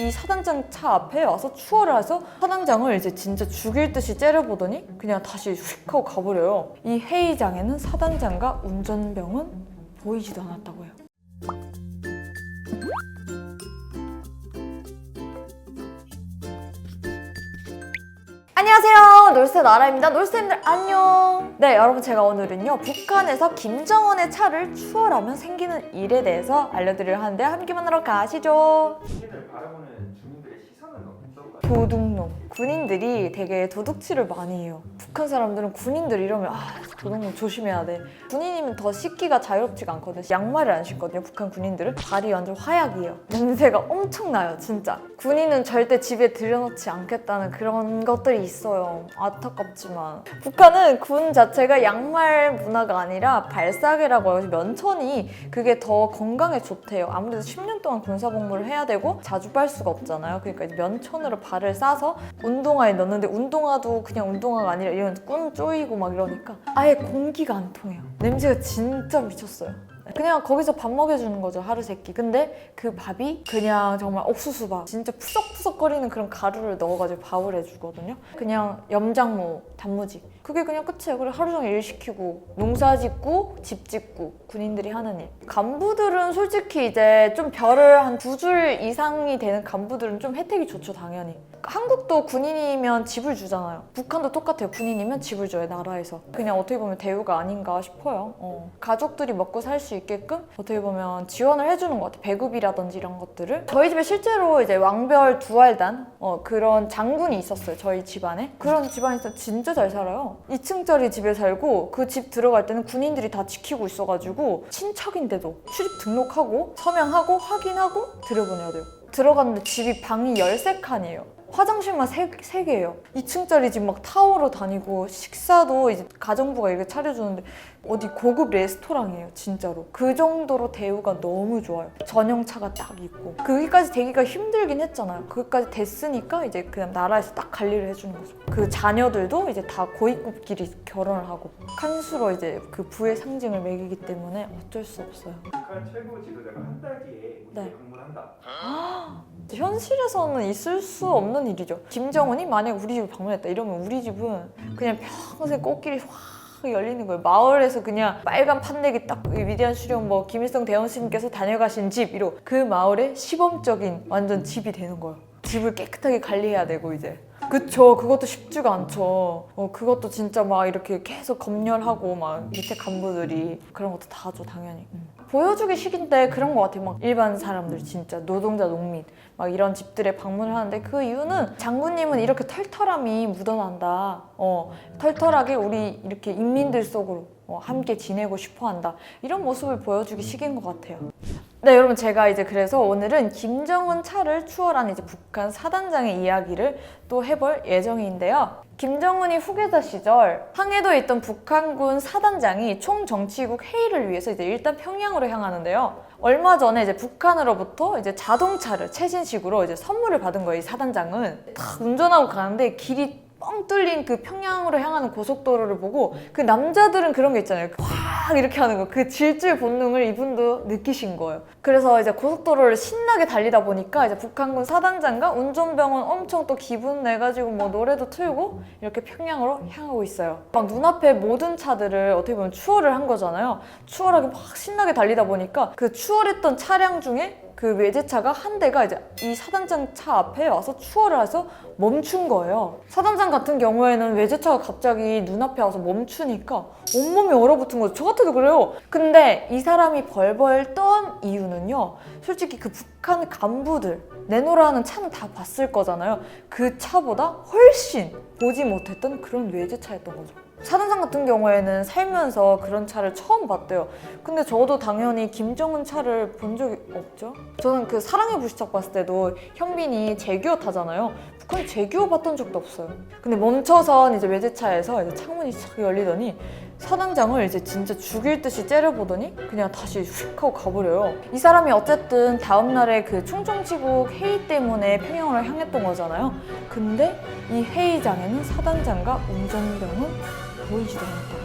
이 사단장 차 앞에 와서 추월을 해서 사단장을 이제 진짜 죽일 듯이 째려보더니 그냥 다시 휙 하고 가버려요. 이 회의장에는 사단장과 운전병은 보이지도 않았다고 해요. 안녕하세요. 놀세 나라입니다. 놀세님들 안녕. 네, 여러분 제가 오늘은요. 북한에서 김정은의 차를 추월하면 생기는 일에 대해서 알려드리려 하는데 함께 만나러 가시죠. 도둑놈. 군인들이 되게 도둑질을 많이 해요. 북한 사람들은 군인들 이러면 아 도둑놈 조심해야 돼. 군인이면 더 씻기가 자유롭지가 않거든. 양말을 안 신거든요. 북한 군인들은 발이 완전 화약이에요. 냄새가 엄청나요, 진짜. 군인은 절대 집에 들여놓지 않겠다는 그런 것들이 있어요. 안타깝지만 북한은 군 자체가 양말 문화가 아니라 발사계라고 해서 면천이 그게 더 건강에 좋대요. 아무래도 10년 동안 군사 복무를 해야 되고 자주 빨 수가 없잖아요. 그러니까 면천으로 발을 싸서 운동화에 넣는데 운동화도 그냥 운동화가 아니라 이런 꾼 쪼이고 막 이러니까 아예 공기가 안 통해요. 냄새가 진짜 미쳤어요. 그냥 거기서 밥 먹여주는 거죠 하루 세끼. 근데 그 밥이 그냥 정말 옥수수밥 진짜 푸석푸석거리는 그런 가루를 넣어가지고 밥을 해주거든요. 그냥 염장무 단무지. 그게 그냥 끝이에요. 그리고 하루 종일 일 시키고 농사 짓고 집 짓고 군인들이 하는 일. 간부들은 솔직히 이제 좀 별을 한 두 줄 이상이 되는 간부들은 좀 혜택이 좋죠 당연히. 한국도 군인이면 집을 주잖아요. 북한도 똑같아요. 군인이면 집을 줘요 나라에서. 그냥 어떻게 보면 대우가 아닌가 싶어요. 어. 가족들이 먹고 살 수 있게끔 어떻게 보면 지원을 해주는 것 같아요. 배급이라든지 이런 것들을. 저희 집에 실제로 이제 왕별 두알단 어, 그런 장군이 있었어요 저희 집안에. 그런 있어 진짜 잘 살아요. 2층짜리 집에 살고 그 집 들어갈 때는 군인들이 다 지키고 있어가지고 친척인데도 출입 등록하고 서명하고 확인하고 들여보내야 돼요. 들어갔는데 집이 방이 13칸이에요 화장실만 세, 세 개예요. 2층짜리 집 막 타워로 다니고 식사도 이제 가정부가 이렇게 차려주는데 어디 고급 레스토랑이에요 진짜로. 그 정도로 대우가 너무 좋아요. 전용차가 딱 있고. 거기까지 되기가 힘들긴 했잖아요. 거기까지 됐으니까 이제 그냥 나라에서 딱 관리를 해주는 거죠. 그 자녀들도 이제 다 고위급끼리 결혼을 하고 칸수로 이제 그 부의 상징을 매기기 때문에 어쩔 수 없어요. 북한 최고 지도자가 한 달 뒤에 우리에 네. 방문한다. 현실에서는 있을 수 없는 일이죠. 김정은이 만약 우리 집을 방문했다 이러면 우리 집은 그냥 평생 꽃길이 확 열리는 거예요. 마을에서 그냥 빨간 판넬이 딱 위대한 수령 뭐 김일성 대원스님께서 다녀가신 집 이러 그 마을의 시범적인 완전 집이 되는 거예요. 집을 깨끗하게 관리해야 되고 이제. 그쵸. 그것도 쉽지가 않죠. 어, 그것도 진짜 막 이렇게 계속 검열하고 막 밑에 간부들이 그런 것도 다 하죠 당연히. 음. 보여주기 식인데 그런 것 같아요. 막 일반 사람들 진짜 노동자 농민 막 이런 집들에 방문을 하는데 그 이유는 장군님은 이렇게 털털함이 묻어난다. 어, 털털하게 우리 이렇게 인민들 속으로 어, 함께 지내고 싶어 한다. 이런 모습을 보여주기 식인 것 같아요 네, 여러분 제가 이제 그래서 오늘은 김정은 차를 추월한 이제 북한 사단장의 이야기를 또 해볼 예정인데요. 김정은이 후계자 시절 항해도에 있던 북한군 사단장이 총정치국 회의를 위해서 이제 일단 평양으로 향하는데요. 얼마 전에 이제 북한으로부터 이제 자동차를 최신식으로 이제 선물을 받은 거예요. 이 사단장은 탁 운전하고 가는데 길이 뻥 뚫린 그 평양으로 향하는 고속도로를 보고 그 남자들은 그런 게 있잖아요. 확 이렇게 하는 거. 그 질주의 본능을 이분도 느끼신 거예요. 그래서 이제 고속도로를 신나게 달리다 보니까 이제 북한군 사단장과 운전병은 엄청 또 기분 내가지고 뭐 노래도 틀고 이렇게 평양으로 향하고 있어요. 막 눈앞에 모든 차들을 어떻게 보면 추월을 한 거잖아요. 추월하게 막 신나게 달리다 보니까 그 추월했던 차량 중에 그 외제차가 한 대가 이제 이 사단장 차 앞에 와서 추월을 해서 멈춘 거예요. 사단장 같은 경우에는 외제차가 갑자기 눈앞에 와서 멈추니까 온몸이 얼어붙은 거죠. 저 같아도 그래요. 근데 이 사람이 벌벌 떤 이유는요. 솔직히 그 북한 간부들 내놓으라는 차는 다 봤을 거잖아요. 그 차보다 훨씬 보지 못했던 그런 외제차였던 거죠. 사단장 같은 경우에는 살면서 그런 차를 처음 봤대요. 근데 저도 당연히 김정은 차를 본 적이 없죠. 저는 그 사랑의 불시착 봤을 때도 현빈이 제규어 타잖아요. 북한 제규어 봤던 적도 없어요. 근데 멈춰선 이제 외제차에서 이제 창문이 착 열리더니 사단장을 이제 진짜 죽일 듯이 째려보더니 그냥 다시 휙 하고 가버려요. 이 사람이 어쨌든 다음날에 그 충청지국 회의 때문에 평양으로 향했던 거잖아요. 근데 이 회의장에는 사단장과 운전병은 보이지도 않았다고.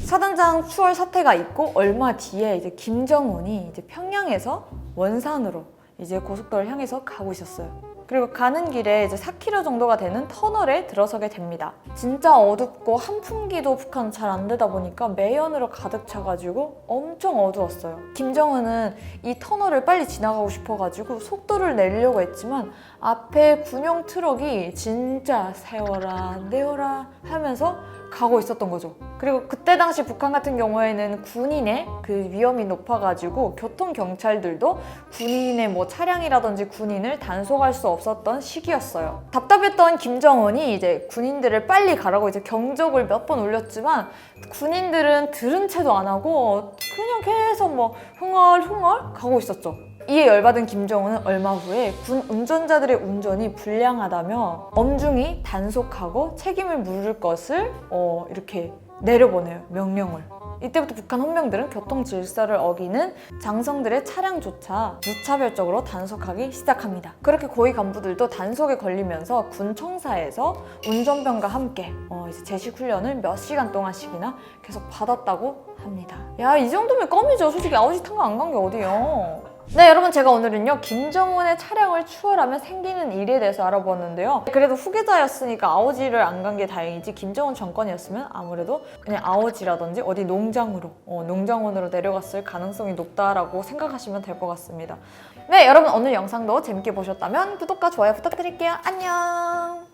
사단장 추월 사태가 있고 얼마 뒤에 이제 김정은이 이제 평양에서 원산으로 이제 고속도로를 향해서 가고 있었어요. 그리고 가는 길에 이제 4km 정도가 되는 터널에 들어서게 됩니다. 진짜 어둡고 한풍기도 북한 잘 안 되다 보니까 매연으로 가득 차가지고 엄청 어두웠어요. 김정은은 이 터널을 빨리 지나가고 싶어가지고 속도를 내려고 했지만 앞에 군용 트럭이 진짜 세워라 내워라 하면서 가고 있었던 거죠. 그리고 그때 당시 북한 같은 경우에는 군인의 그 위험이 높아가지고 교통 경찰들도 군인의 뭐 차량이라든지 군인을 단속할 수 없 었던 시기였어요. 답답했던 김정은이 이제 군인들을 빨리 가라고 이제 경적을 몇번 울렸지만 군인들은 들은 채도 안 하고 그냥 계속 뭐 흥얼흥얼 가고 있었죠. 이에 열받은 김정은은 얼마 후에 군 운전자들의 운전이 불량하다며 엄중히 단속하고 책임을 물을 것을 어, 이렇게 내려보내요 명령을. 이때부터 북한 헌병들은 교통 질서를 어기는 장성들의 차량조차 무차별적으로 단속하기 시작합니다. 그렇게 고위 간부들도 단속에 걸리면서 군 청사에서 운전병과 함께 어, 이제 제식 훈련을 몇 시간 동안씩이나 계속 받았다고 합니다. 야 이 정도면 껌이죠. 솔직히 아우지 탄거 안 간 게 어디요? 네 여러분 제가 오늘은요 김정은의 차량을 추월하면 생기는 일에 대해서 알아보았는데요. 그래도 후계자였으니까 아오지를 안 간 게 다행이지 김정은 정권이었으면 아무래도 그냥 아오지라든지 어디 농장으로 어, 농장원으로 내려갔을 가능성이 높다라고 생각하시면 될 것 같습니다. 네 여러분 오늘 영상도 재밌게 보셨다면 구독과 좋아요 부탁드릴게요. 안녕